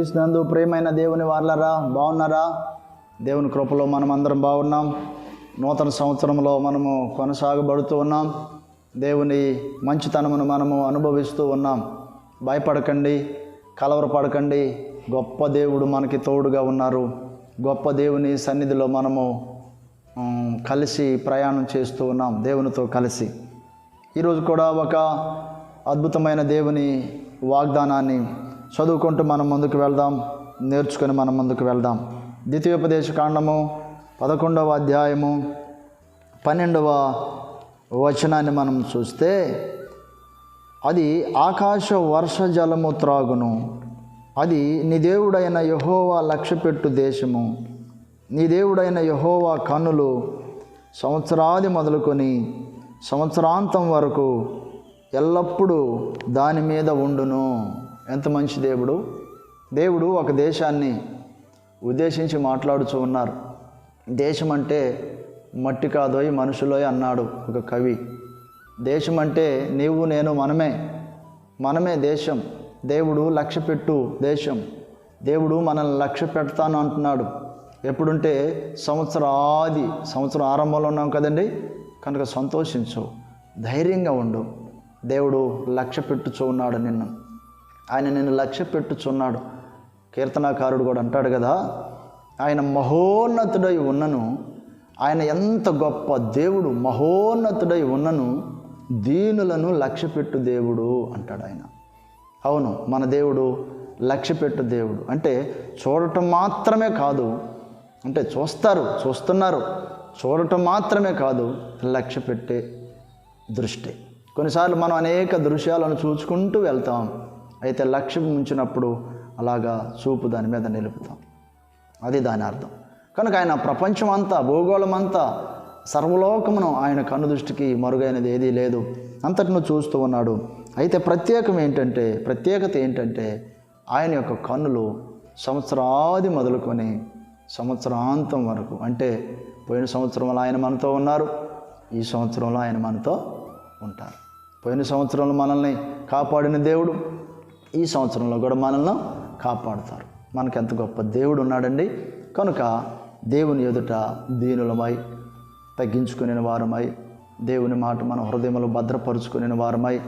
క్రీస్తునందు ప్రేమైన దేవుని వాళ్ళరా బాగున్నారా? దేవుని కృపలో మనం అందరం బాగున్నాం. నూతన సంవత్సరంలో మనము కొనసాగబడుతూ ఉన్నాం. దేవుని మంచితనమును మనము అనుభవిస్తూ ఉన్నాం. భయపడకండి కలవరపడకండి. గొప్ప దేవుడు మనకి తోడుగా ఉన్నారు. గొప్ప దేవుని సన్నిధిలో మనము కలిసి ప్రయాణం చేస్తూ ఉన్నాం దేవునితో కలిసి. ఈరోజు కూడా ఒక అద్భుతమైన దేవుని వాగ్దానాన్ని చదువుకుంటూ మనం ముందుకు వెళ్దాం. నేర్చుకొని మనం ముందుకు వెళ్దాం. ద్వితీయోపదేశ కాండము పదకొండవ అధ్యాయము పన్నెండవ వచనాన్ని మనం చూస్తే అది ఆకాశ వర్ష జలము త్రాగును. అది నీ దేవుడైన యహోవా లక్ష్యపెట్టు దేశము. నీ దేవుడైన యహోవా కన్నులు సంవత్సరాది మొదలుకొని సంవత్సరాంతం వరకు ఎల్లప్పుడూ దాని మీద ఉండును. ఎంత మంచి దేవుడు? దేవుడు ఒక దేశాన్ని ఉద్దేశించి మాట్లాడుచు ఉన్నారు. దేశం అంటే మట్టి కాదోయ్ మనుషులోయ్ అన్నాడు ఒక కవి. దేశం అంటే నీవు నేను మనమే. మనమే దేశం. దేవుడు లక్ష్య పెట్టు దేశం. దేవుడు మనల్ని లక్ష్య పెడతాను అంటున్నాడు. ఎప్పుడుంటే సంవత్సరాది సంవత్సరం ఆరంభంలో ఉన్నాం కదండి? కనుక సంతోషించు. ధైర్యంగా ఉండు. దేవుడు లక్ష్య పెట్టుచూ ఉన్నాడు నిన్ను. ఆయన నిన్ను లక్ష్య పెట్టుచున్నాడు. కీర్తనాకారుడు కూడా అంటాడు కదా ఆయన మహోన్నతుడై ఉన్నను ఆయన ఎంత గొప్ప దేవుడు మహోన్నతుడై ఉన్నను దీనులను లక్ష్యపెట్టు దేవుడు అంటాడు ఆయన. అవును మన దేవుడు లక్ష్యపెట్టు దేవుడు. అంటే చూడటం మాత్రమే కాదు అంటే చూస్తారు చూస్తున్నారు చూడటం మాత్రమే కాదు లక్ష్య పెట్టే దృష్టి. కొన్నిసార్లు మనం అనేక దృశ్యాలను చూసుకుంటూ వెళ్తాం. అయితే లక్ష్యం ఉంచినప్పుడు అలాగా చూపు దాని మీద నిలుపుతాం. అది దాని అర్థం. కనుక ఆయన ప్రపంచం అంతా భూగోళం అంతా సర్వలోకమును ఆయన కన్ను దృష్టికి మరుగైనది ఏదీ లేదు. అంతటిను చూస్తూ ఉన్నాడు. అయితే ప్రత్యేకం ఏంటంటే ప్రత్యేకత ఏంటంటే ఆయన యొక్క కన్నులు సంవత్సరాది మొదలుకొని సంవత్సరాంతం వరకు అంటే పోయిన సంవత్సరంలో ఆయన మనతో ఉన్నారు ఈ సంవత్సరంలో ఆయన మనతో ఉంటారు. పోయిన సంవత్సరంలో మనల్ని కాపాడిన దేవుడు ఈ సంవత్సరంలో కూడా మనల్ని కాపాడుతారు. మనకు ఎంత గొప్ప దేవుడు ఉన్నాడండి. కనుక దేవుని ఎదుట దీనులమై తగ్గించుకునే వారమై దేవుని మాట మన హృదయములు భద్రపరుచుకునే వారమై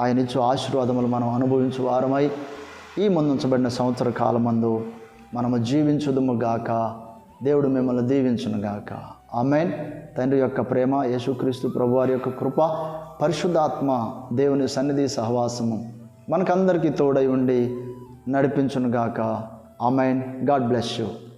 ఆయన ఇచ్చు ఆశీర్వాదములు మనం అనుభవించు వారమై ఈ ముందుంచబడిన సంవత్సర కాలమందు మనము జీవించుదుము గాక. దేవుడు మిమ్మల్ని దీవించును గాక. ఆమెన్. తండ్రి యొక్క ప్రేమ యేసుక్రీస్తు ప్రభువారి యొక్క కృప పరిశుద్ధాత్మ దేవుని సన్నిధి సహవాసము. మనకందరికీ తోడై ఉండి నడిపించునుగాక. గాక ఆమెన్. God bless you.